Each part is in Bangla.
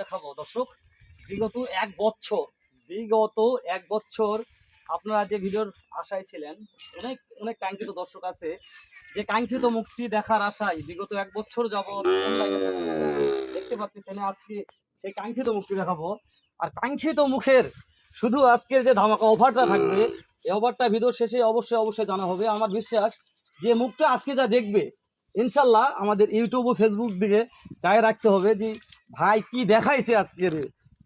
দেখাবো। দর্শক, বিগত এক বছর, বিগত এক বছর আপনারা যে ভিডিওর আশায় ছিলেন, অনেক অনেক কাঙ্ক্ষিত দর্শক আছে, যে কাঙ্ক্ষিত মুক্তি দেখার আশায় বিগত এক বছর এ দেখতে পাচ্ছেন আজকে সেই কাঙ্ক্ষিত মুক্তি দেখাবো। আর কাঙ্ক্ষিত মুখের শুধু আজকের যে ধামাকা অফারটা থাকবে, এই অফারটা ভিডিও শেষে অবশ্যই অবশ্যই জানা হবে। আমার বিশ্বাস, যে মুখটা আজকে যা দেখবে, ইনশাল্লাহ আমাদের ইউটিউব ও ফেসবুক দিকে চায় রাখতে হবে যে ভাই কি দেখাইছে আজকে রে?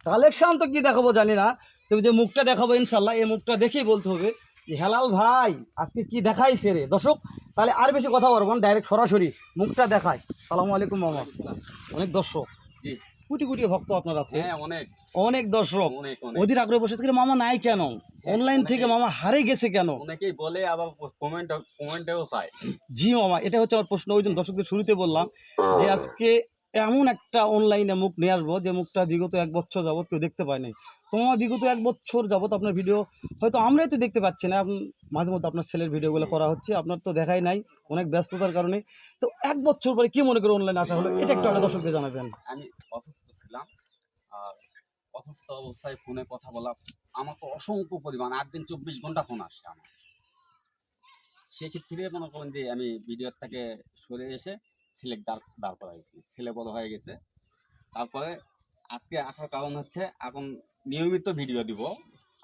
কালেকশন তো কি দেখাবো জানি না। তুমি যে মুখটা দেখাবো ইনশাল্লাহ এই মুখটা দেখেই বলতে হবে যে হেলাল ভাই আজকে কি দেখাইছে রে? দর্শক তাহলে আর বেশি কথা বলব না ডাইরেক্ট সরাসরি মুখটা দেখায় সালামু আলাইকুম মামা। অনেক দর্শক। জি। কোটি কোটি ভক্ত আপনার আছে হ্যাঁ অনেক। অনেক দর্শক। অধীর আগ্রহে বসে থেকে মামা নাই কেন? অনলাইন থেকে মামা হারে গেছে কেন? অনেকেই বলে আবার কমেন্ট কমেন্টেও চায়। জি মামা এটা হচ্ছে আমার প্রশ্ন। ওই জন্য দর্শকদের শুরুতে বললাম যে আজকে এমন একটা অনলাইনে মুখ নিয়ে আসব যে মুখটা বিগত এক বছর যাবত কেউ দেখতে পায় নাই। তোমার বিগত এক বছর যাবত আপনার ভিডিও হয়তো আমরাই তো দেখতে পাচ্ছি না। মাঝে মধ্যে আপনার ছেলের ভিডিওগুলো করা হচ্ছে, আপনার তো দেখাই নাই অনেক ব্যস্ততার কারণে। তো এক বছর পরে কি মনে করে অনলাইনে আসা হলো? এটা একটু আমরা দর্শকদের জানাবেন। আমি অসুস্থ ছিলাম, আর অসুস্থ অবস্থায় ফোনে কথা বলা আমাকে অসংখ্য পরিমাণ, আট দিন চব্বিশ ঘণ্টা ফোন আসছে আমার। সেক্ষেত্রে মনে করেন যে আমি ভিডিওর থেকে সরে এসে ছেলে দাঁড় দাঁড় করাইছি ছেলে বড় হয়ে গেছে। তারপরে আজকে আসার কারণ হচ্ছে এখন নিয়মিত ভিডিও দিব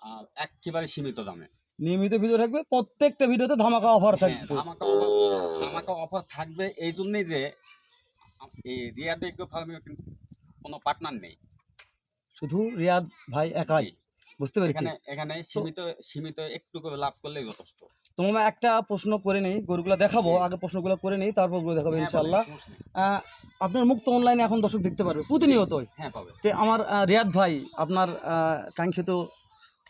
আর একেবারে সীমিত দামে। নিয়মিত ভিডিও থাকবে প্রত্যেকটা ভিডিওতে ধামাকা অফার হ্যাঁ, থাকবে। আমাকে অফার আমাকে অফার থাকবে এই জন্যই যে এই রিয়া ডেকো ফার্মে কোনো পার্টনার নেই। শুধু রিয়াদ ভাই একাই বুঝতে পেরেছি। এখানে এখানে সীমিত সীমিত একটু করে লাভ করলেই যথেষ্ট। তোমার একটা প্রশ্ন করে নেই গরুগুলো দেখাবো আগে প্রশ্নগুলো করে নেই তারপর গরু দেখাবো হ্যাঁ, ইনশাল্লাহ। আপনার মুক্ত অনলাইনে এখন দর্শক দেখতে পারবে প্রতিনিয়তই। হ্যাঁ পাবে। তে আমার রিয়াদ ভাই আপনার কাঙ্ক্ষিত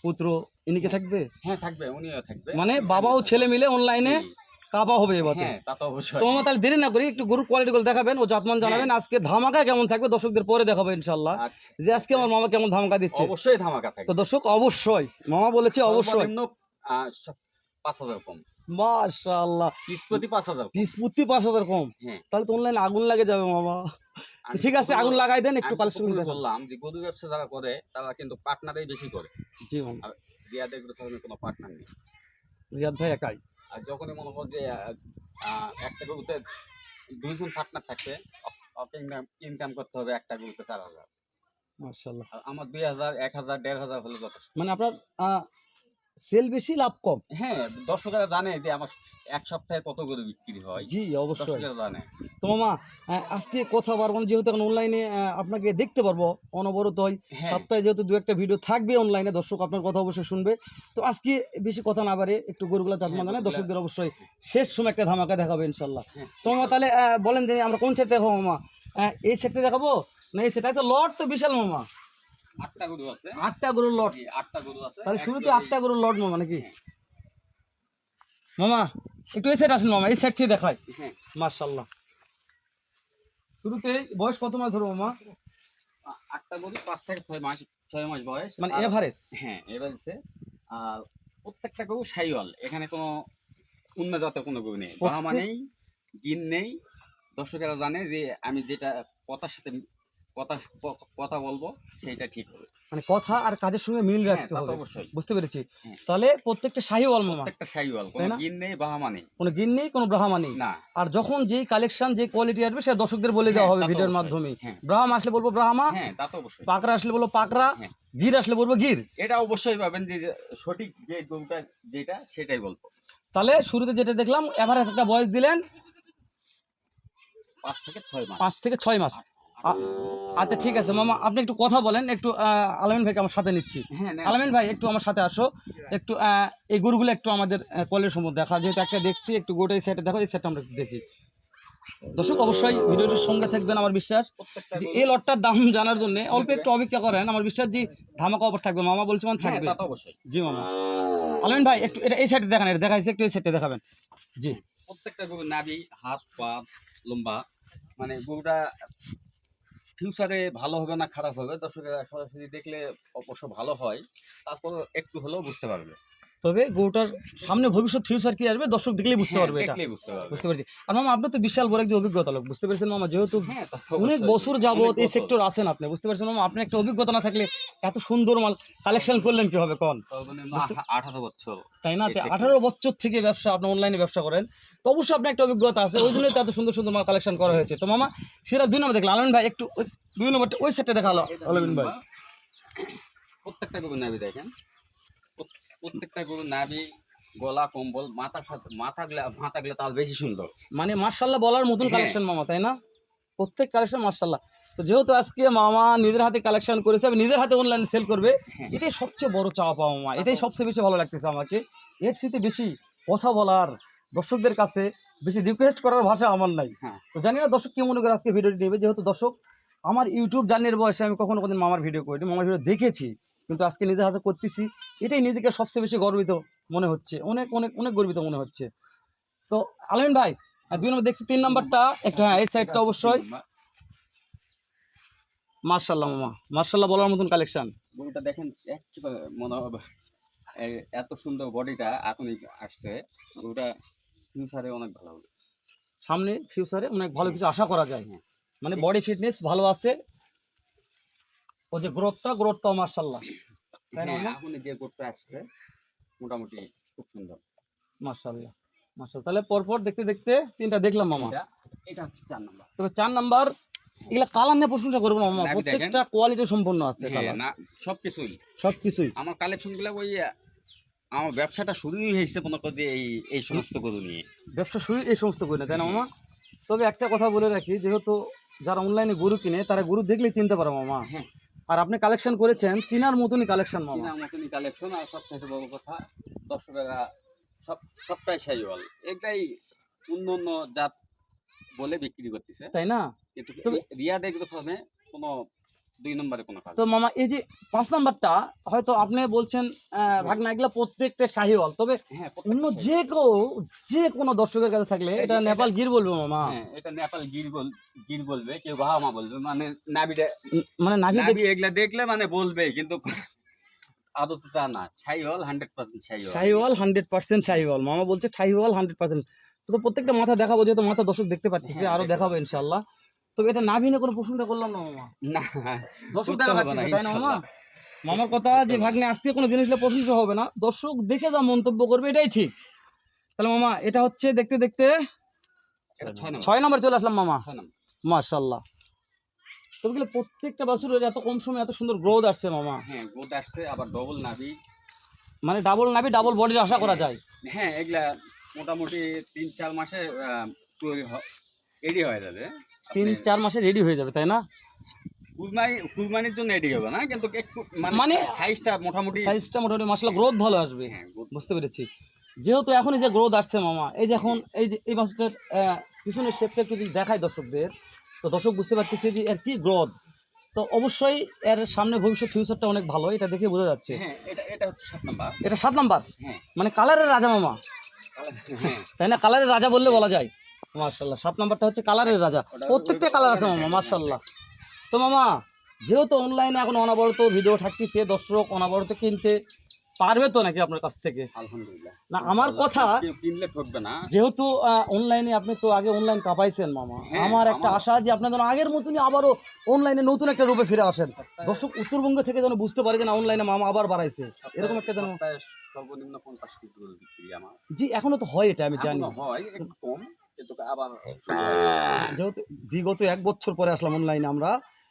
পুত্র ইনি ইনিকে থাকবে? হ্যাঁ থাকবে উনিও থাকবে। মানে বাবা ও ছেলে মিলে অনলাইনে কাবা হবে এবার হ্যাঁ তা তো অবশ্যই। তোমার তাহলে দেরি না করি একটু গরুর কোয়ালিটিগুলো দেখাবেন ও জাতমান জানাবেন আজকে ধামাকা কেমন থাকবে দর্শকদের পরে দেখাবো ইনশাল্লাহ আচ্ছা যে আজকে আমার মামা কেমন ধামাকা দিচ্ছে। অবশ্যই ধামাকা থাকবে। তো দর্শক অবশ্যই। মামা বলেছে অবশ্যই। পাঁচ হাজার কম। মাশাআল্লাহ। পিস প্রতি পাঁচ হাজার পিস প্রতি পাঁচ হাজার কম? হ্যাঁ। তাহলে তো অনলাইনে আগুন লাগে যাবে মামা। ঠিক আছে আগুন লাগাই দেন একটু কালেকশন প্রথমে বললাম যে গরু ব্যবসা যারা করে তারা কিন্তু পার্টনারই বেশি করে। জি মামা। রিয়া ধরনের কোনো পার্টনার নেই। রিয়াদ ভাই একাই। আর যখনই মনে কর যে একটা গরুতে দুইজন পার্টনার থাকছে ইনকাম করতে হবে একটা গরুতে চার হাজার। মাশাআল্লাহ। আমার দুই হাজার এক হাজার দেড় হাজার হলে যথেষ্ট। মানে আপনার সেল বেশি লাভ কম। হ্যাঁ দর্শকেরা জানে যে আমার এক সপ্তাহে কত গরু বিক্রি হয়। জি অবশ্যই। জানে। তো মামা আজকে কথা পারব না, যেহেতু এখন অনলাইনে আপনাকে দেখতে পারব অনবরত হয়। সপ্তাহে যেহেতু দু একটা ভিডিও থাকবে অনলাইনে দর্শক আপনার কথা অবশ্যই শুনবে। তো আজকে বেশি কথা না বাড়ে একটু গরুগুলা চাঁদমা হ্যাঁ, জানে দর্শকদের অবশ্যই শেষ সময় একটা ধামাকা দেখাবে ইনশাল্লাহ হ্যাঁ। তো মামা তাহলে বলেন যে আমরা কোন সেট দেখাবো মামা? এই সেটটা দেখাবো? না এই সেটা তো লট তো বিশাল মামা। আটটা গরু আছে। আটটা গরুর লট। আটটা গরু আছে। তাহলে শুরুতে আটটা গরুর লট মামা নাকি? হ্যাঁ। মামা একটু এই সেট আসেন মামা এই সেট থেকে দেখায় হ্যাঁ। মার্শাল্লাহ শুরুতে বয়স কত মাস ধরো মামা? আটটা গরু পাঁচ থেকে ছয় মাস ছয় মাস বয়স। মানে এভারেজ হ্যাঁ হচ্ছে আর প্রত্যেকটা গরু সাইওয়াল। এখানে কোনো উন্নত জাতের কোনো গরু নেই। বাহামা নেই গিন নেই। দর্শকেরা জানে যে আমি যেটা কথার সাথে কথা কথা বলব সেইটা ঠিক হবে। মানে কথা আর কাজের সঙ্গে মিল হ্যাঁ, রাখতে হবে। অবশ্যই। বুঝতে পেরেছি। হ্যাঁ। তাহলে প্রত্যেকটা শাহিওয়াল মামা প্রত্যেকটা সাইওয়াল তাই কোনো গিন নেই বাহামা নেই। কোনো গিন নেই কোনো ব্রাহ্মা নেই। না। আর যখন যেই কালেকশন যে কোয়ালিটি আসবে সেটা দর্শকদের বলে দেওয়া হ্যাঁ, হবে ভিডিওর মাধ্যমে। ব্রাহ্ম আসলে বলব ব্রাহ্মা হ্যাঁ তা তো অবশ্যই। পাকড়া আসলে বলব পাকড়া হ্যাঁ। গির আসলে বলব গির। এটা অবশ্যই পাবেন যে সঠিক যে গরুটা যেটা সেটাই বলব। তাহলে শুরুতে যেটা দেখলাম এভারেজ একটা বয়স দিলেন পাঁচ থেকে ছয় মাস। পাঁচ থেকে ছয় মাস। আচ্ছা ঠিক আছে মামা আপনি একটু কথা বলেন একটু আলামিন ভাইকে আমার সাথে নিচ্ছি। হ্যাঁ আলামিন ভাই একটু আমার সাথে আসো। একটু এই গরুগুলো একটু আমাদের কলের সম্বন্ধে দেখা যেহেতু একটা দেখছি একটু গোটা এই সেটে দেখো এই সেটটা আমরা একটু দেখি। দর্শক অবশ্যই ভিডিওটির সঙ্গে থাকবেন আমার বিশ্বাস। যে এই লটটার দাম জানার জন্য অল্প একটু অপেক্ষা করেন আমার বিশ্বাস যে ধামাকা অফার থাকবে। মামা বলছে মানে হ্যাঁ থাকবে। অবশ্যই। জি মামা। আলামিন ভাই একটু এটা এই সাইডে দেখান এটা দেখাইছে একটু এই সাইডে দেখাবেন। জি। প্রত্যেকটা গরু নাভি হাত পা লম্বা মানে গরুটা ফিউচারে ভালো হবে না খারাপ হবে? দর্শকেরা সরাসরি দেখলে অবশ্য ভালো হয়। তারপর একটু হলেও বুঝতে পারবে। তবে গরুটার সামনে ভবিষ্যৎ ফিউচার কি আসবে? দর্শক দেখলেই বুঝতে হ্যাঁ, পারবে এটা। বুঝতে পারছি। আর মামা আপনার তো বিশাল বড় একটি অভিজ্ঞতা লোক বুঝতে পারছেন মামা? যেহেতু হ্যাঁ অনেক বছর যাবত এই সেক্টর আছেন আপনি বুঝতে পারছেন মামা? আপনি একটা অভিজ্ঞতা না থাকলে এত সুন্দর মাল কালেকশন করলেন কীভাবে? কোন। সর্বনিম্ন আঠারো বছর। তাই না? আঠারো বছর থেকে ব্যবসা আপনি অনলাইনে ব্যবসা করেন। তো অবশ্যই আপনার একটা অভিজ্ঞতা আছে ওই জন্যই তো এত সুন্দর সুন্দর মাল কালেকশন করা হয়েছে। তো মামা সেটা দুই নম্বর দেখলাম। আলমিন ভাই একটু ওই দুই নম্বরটা ওই সেটটা দেখাল। আলমিন ভাই। প্রত্যেকটা গরু নাবি দেখেন। প্রত্যেকটা গরু নাবি গলা কম্বল মাথার সাথে মাথাগুলা মাথাগুলা তার বেশি সুন্দর। মানে মার্শাল্লাহ বলার মতন হ্যাঁ। কালেকশন মামা তাই না? প্রত্যেক কালেকশন মার্শাল্লাহ তো যেহেতু আজকে মামা নিজের হাতে কালেকশন করেছে এবং নিজের হাতে অনলাইনে সেল করবে হ্যাঁ। এটাই সবচেয়ে বড় চাওয়া পাওয়া মামা এটাই সবচেয়ে বেশি ভালো লাগতেছে আমাকে। এর সাথে বেশি কথা বলার দর্শকদের কাছে বেশি রিকোয়েস্ট করার ভাষা আমার নাই। হ্যাঁ। তো জানি না দর্শক কি মনে করে আজকে ভিডিওটি নেবে। যেহেতু দর্শক আমার ইউটিউব জার্নির বয়সে আমি কখনো কোনদিন মামার ভিডিও করিনি মামার ভিডিও দেখেছি কিন্তু আজকে নিজের হাতে করতেছি। এটাই নিজেকে সবচেয়ে বেশি গর্বিত মনে হচ্ছে অনেক অনেক অনেক গর্বিত মনে হচ্ছে। তো আলমিন ভাই আর দুই নম্বর দেখছি তিন নাম্বারটা একটা হ্যাঁ এই সাইডটা অবশ্যই। মার্শাল্লাহ মামা মার্শাল্লাহ বলার মতন কালেকশন গরুটা দেখেন মনে হবে এত সুন্দর বডিটা এখনই আসছে। গরুটা ফিউচারে অনেক ভালো হবে। সামনে ফিউচারে অনেক ভালো কিছু আশা করা যায় হ্যাঁ। মানে বডি ফিটনেস ভালো আছে। ও যে গ্রোথটা গ্রোথটা মার্শাল্লাহ তাই না হ্যাঁ, মামা? এখনই যে গরুটা আসছে মোটামুটি খুব সুন্দর। মার্শাল্লাহ মার্শাল্লাহ তাহলে পরপর দেখতে দেখতে তিনটা দেখলাম মামা। এটা চার নাম্বার। তবে চার নাম্বার এগুলা কালার নিয়ে প্রশংসা করব মামা। প্রত্যেকটা কোয়ালিটি সম্পন্ন আছে হ্যাঁ না সব কিছুই সব কিছুই আমার কালেকশনগুলো ওই আমার ব্যবসাটা শুরুই হয়েছে মনে করি যে এই এই সমস্ত গরু নিয়ে। ব্যবসা শুরু এই সমস্ত করি না তাই না মামা? তবে একটা কথা বলে রাখি যেহেতু যারা অনলাইনে গরু কিনে তারা গরু দেখলেই চিনতে পারে মামা। হ্যাঁ। আর আপনি কালেকশন করেছেন চিনার মতনই কালেকশন মামা। চীনা মতনই কালেকশন আর সবচেয়ে বড় কথা দর্শকেরা সব সবটাই সাইওয়াল এটাই অন্য অন্য জাত বলে বিক্রি করতেছে। তাই না? কিন্তু তবে- রিয়া দেখবে ফার্মে কোনো দুই নম্বরে কোনো কাজ তো মামা এই যে পাঁচ নাম্বারটা হয়তো আপনি বলছেন ভাগনা এগুলা প্রত্যেকটা শাহিওয়াল তবে হ্যাঁ অন্য যে কেউ যে কোনো দর্শকের কাছে থাকলে এটা নেপাল গির বলবে মামা। হ্যাঁ এটা নেপাল গির বল গির বলবে কেউ বলবে মানে নাবিটা মানে নাবি এগুলা দেখলে মানে বলবে কিন্তু আদত তা না। Sahiwal hundred percent Sahiwal. Hundred percent Sahiwal. মামা বলছে শাহিওয়াল হান্ড্রেড পার্সেন্ট। তো প্রত্যেকটা মাথা দেখাবো যেহেতু মাথা দর্শক দেখতে পাচ্ছি হ্যাঁ, আরও দেখাবো ইনশাল্লাহ তবে এটা নাভি নিয়ে কোনো প্রশ্নটা করলাম না মামা। না দর্শক দেখা পাচ্ছে তাই না মামা? মামার কথা যে ভাগ্নে আজকে কোনো জিনিসটা প্রশংসা হবে না। দর্শক দেখে যা মন্তব্য করবে এটাই ঠিক। তাহলে মামা এটা হচ্ছে দেখতে দেখতে ছয় নম্বর। চলে আসলাম মামা। মার্শাল্লাহ তবে গেলে প্রত্যেকটা বাছুরের এত কম সময়ে এত সুন্দর গ্রোথ আসছে মামা? হ্যাঁ গোট আসছে আবার ডবল নাবি মানে ডাবল নাবি ডাবল বডির আশা করা যায়। হ্যাঁ এগুলা মোটামুটি তিন চার মাসে তৈরি রেডি হয়ে যাবে। তিন চার মাসে রেডি হয়ে যাবে তাই না? কুরবানি কুরবানির জন্য রেডি হবে না কিন্তু একটু মানে মানে- সাইজটা মোটামুটি সাইজটা মোটামুটি গ্রোথ ভালো আসবে। হ্যাঁ বুঝতে পেরেছি। যেহেতু এখন এই যে গ্রোথ আসছে মামা এই যে এখন এই যে এই মাছটার পিছনের শেপটা একটু যদি দেখায় দর্শকদের তো দর্শক বুঝতে পারতেছে যে এর কি গ্রোথ তো অবশ্যই এর সামনে ভবিষ্যৎ ফিউচারটা অনেক ভালো এটা দেখে বোঝা যাচ্ছে। হ্যাঁ এটা এটা হচ্ছে সাত নাম্বার। এটা সাত নাম্বার? হ্যাঁ। মানে কালারের রাজা মামা। তাই না? কালারের রাজা বললে বলা যায়। মার্শাল্লাহ সাত নাম্বারটা হচ্ছে কালারের রাজা। প্রত্যেকটা কালার আছে মামা মার্শাল্লাহ তো মামা যেহেতু অনলাইনে এখন অনাবরত ভিডিও থাকতেছে দর্শক অনাবরত কিনতে পারবে তো নাকি আপনার কাছ থেকে? আলহামদুলিল্লাহ। না আমার কথা কিনলে ঠকবে না। যেহেতু অনলাইনে আপনি তো আগে অনলাইন কাপাইছেন মামা হ্যাঁ, আমার একটা আশা যে আপনার যেন আগের মতনই আবারও অনলাইনে নতুন একটা রূপে ফিরে আসেন। দর্শক উত্তরবঙ্গ থেকে যেন বুঝতে পারে যে না অনলাইনে মামা আবার বাড়াইছে। এরকম একটা যেন সর্বনিম্ন পঞ্চাশ আমার। জি এখনও তো হয় এটা আমি জানি। হয় কম। কিন্তু আবার যেহেতু বিগত এক বছর পরে আসলাম অনলাইনে আমরা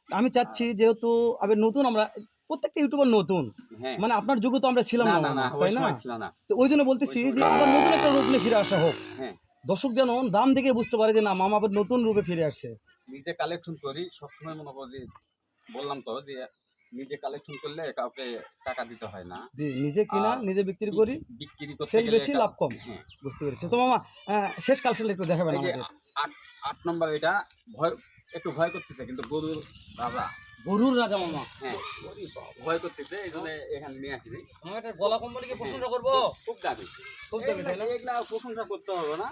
আমি চাচ্ছি যেহেতু আবার নতুন আমরা প্রত্যেকটা ইউটিউবার নতুন। হ্যাঁ। মানে আপনার যুগে তো আমরা ছিলাম না না না না মামা, ওই তাই না? তো ওই জন্য বলতেছি যে আবার নতুন একটা রূপ নিয়ে ফিরে আসা হোক। হ্যাঁ। দর্শক যেন দাম দেখে বুঝতে পারে যে না মামা আবার নতুন রূপে ফিরে আসছে। নিজে কালেকশন করি সবসময় মনে করি বললাম তো যে নিজে কালেকশন করলে কাউকে টাকা দিতে হয় না। জি নিজে কিনা নিজে বিক্রি করি বিক্রি করতে সেল বেশি লাভ কম। হ্যাঁ। বুঝতে পেরেছি। তো মামা শেষ কালচারটা একটু দেখাবেন আমাদের। আট আট নম্বর এটা ভয় একটু ভয় করতেছে কিন্তু গরু রাজা। গরুর রাজা মামা। হ্যাঁ। ভয় করতেছে এই জন্য এখানে নিয়ে আসছি। আমার একটা গলা কোম্পানিকে প্রশংসা করব। খুব দাবি খুব দামি, তাই না? এগুলা প্রশংসা করতে হবে না।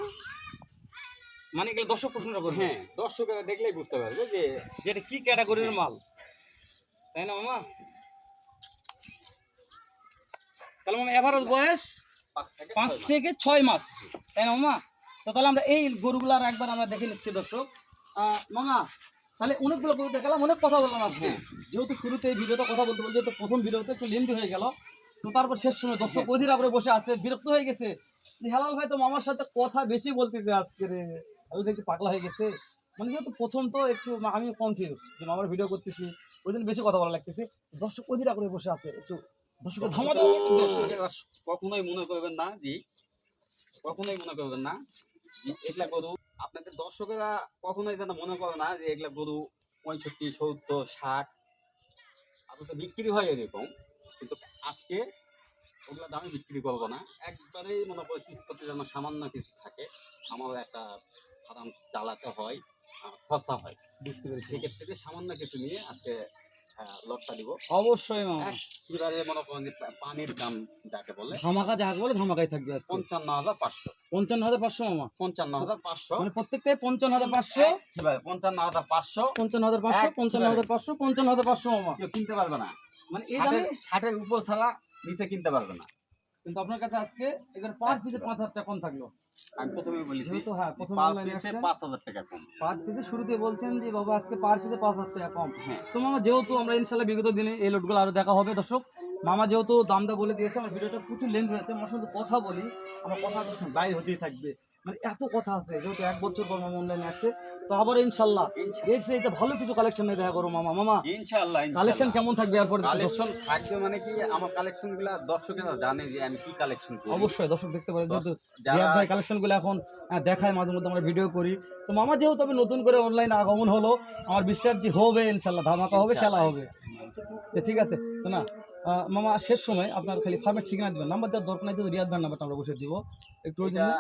মানে এগুলো দর্শক প্রশংসা করবে? হ্যাঁ দর্শকেরা দেখলেই বুঝতে পারবে যে এটা কি ক্যাটাগরির মাল? তাই না মামা? তাহলে মানে এভারেজ বয়স? পাঁচ থেকে ছয় মাস। তাই না মামা? তো তাহলে আমরা এই গরুগুলার একবার আমরা দেখে নিচ্ছি দর্শক। মামা তাহলে অনেকগুলো গরু দেখালাম অনেক কথা বললাম আজকে। হ্যাঁ। যেহেতু শুরুতে এই ভিডিওটা কথা বলতে বলতে যেহেতু প্রথম ভিডিওতে একটু লেন্দি হয়ে গেল তো তারপর শেষ সময় দর্শক হ্যাঁ। অধীর করে বসে আছে বিরক্ত হয়ে গেছে। হেলাল ভাই তো মামার সাথে কথা বেশি বলতেছে আজকে রে। হেলাল একটু পাগলা হয়ে গেছে? মানে যেহেতু প্রথম তো একটু আমি কনফিউজ যে আমার ভিডিও করতেছি ওই জন্য বেশি কথা বলা লাগতেছে। দর্শক অধীরা করে বসে আছে একটু দর্শকেরা কখনোই মনে করবেন না জি কখনোই মনে করবেন না এগুলা গরু। আপনাদের দর্শকেরা কখনোই যেন মনে করে না যে এগুলা গরু পঁয়ষট্টি সত্তর ষাট আপনার তো বিক্রি হয় এরকম কিন্তু আজকে ওগুলা দামে বিক্রি করব না। একবারেই মনে করে কিস্তিতে যেন সামান্য কিছু থাকে আমারও একটা ফার্ম চালাতে হয়। খরচা হয়। বুঝতে পেরেছি। সেক্ষেত্রে সামান্য কিছু নিয়ে আজকে লটটা দিব। অবশ্যই মনে করেন যে পানির দাম যাকে বলে। ধামাকা যাকে বলে ধামাকাই থাকবে পঞ্চান্ন হাজার পাঁচশো। পঞ্চান্ন হাজার পাঁচশো মামা। পঞ্চান্ন হাজার পাঁচশো। মানে প্রত্যেকটাই পঞ্চান্ন হাজার পাঁচশো। পঞ্চান্ন হাজার পাঁচশো। পঞ্চান্ন হাজার পাঁচশো পঞ্চান্ন হাজার পাঁচশো পঞ্চান্ন হাজার পাঁচশো মামা। কিনতে পারবে না। মানে এই দামে ষাটের উপর ছাড়া নিচে কিনতে পারবে না। কিন্তু আপনার কাছে আজকে এখানে পার পিসে পাঁচ হাজার টাকা কম থাকল। আমি প্রথমে বলি যেহেতু হ্যাঁ প্রথম পাঁচ হাজার টাকা কম। পার পিসে শুরুতে বলছেন যে বাবা আজকে পার পিসে পাঁচ হাজার টাকা কম। হ্যাঁ। তো মামা যেহেতু আমরা ইনশাল্লাহ বিগত দিনে এই লোটগুলো আরও দেখা হবে দর্শক মামা যেহেতু দামটা বলে দিয়েছে আমার ভিডিওটা প্রচুর লেন্থ হয়েছে আমার সাথে কথা বলি আমার কথা বাইরে হতেই থাকবে। মানে এত কথা আছে যেহেতু এক বছর পর মামা অনলাইনে আসছে তো আবার ইনশাল্লাহ এর সাথে ভালো কিছু কালেকশন নিয়ে দেখা করো মামা। মামা ইনশাল্লাহ কালেকশন কেমন থাকবে এরপর কালেকশন থাকবে মানে কি আমার কালেকশনগুলা দর্শকেরা জানে যে আমি কি কালেকশন করি। অবশ্যই দর্শক দেখতে পারে। যেহেতু রিয়াদ ভাই কালেকশনগুলো এখন দেখায় মাঝে মধ্যে আমরা ভিডিও করি। তো মামা যেহেতু আমি নতুন করে অনলাইন আগমন হলো আমার বিশ্বাস যে হবে ইনশাল্লাহ ধামাকা হবে খেলা হবে। তো ঠিক আছে তো না মামা শেষ সময় আপনার খালি ফার্মের ঠিকানা দিবেন। নাম্বার দেওয়ার দরকার নাই যদি রিয়াদ ভাই নাম্বারটা আমরা বসে দিব। একটু ওই জন্য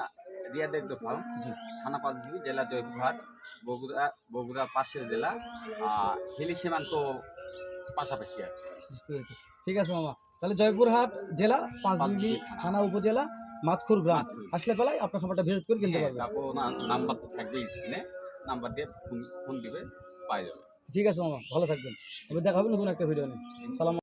একদম ফার্ম। থানা পাঁচদিবি জেলা জয়পুরহাট বগুড়া বগুড়া পাশের জেলা। আর হিলি সীমান্ত পাশাপাশি আর। বুঝতে পেরেছি। ঠিক আছে মামা। তাহলে জয়পুরহাট জেলা পাঁচবিবি থানা। উপজেলা মাতখুর গ্রাম। আসলে পেলায় আপনার খাবারটা ভিজিট করে কিনতে হ্যাঁ, পারবেন। তারপর নাম্বার তো থাকবে স্ক্রিনে। নাম্বার দিয়ে ফোন ফোন দিবে পাই যাবে। ঠিক আছে মামা ভালো থাকবেন। তবে দেখা হবে নতুন একটা ভিডিও নিয়ে। সালাম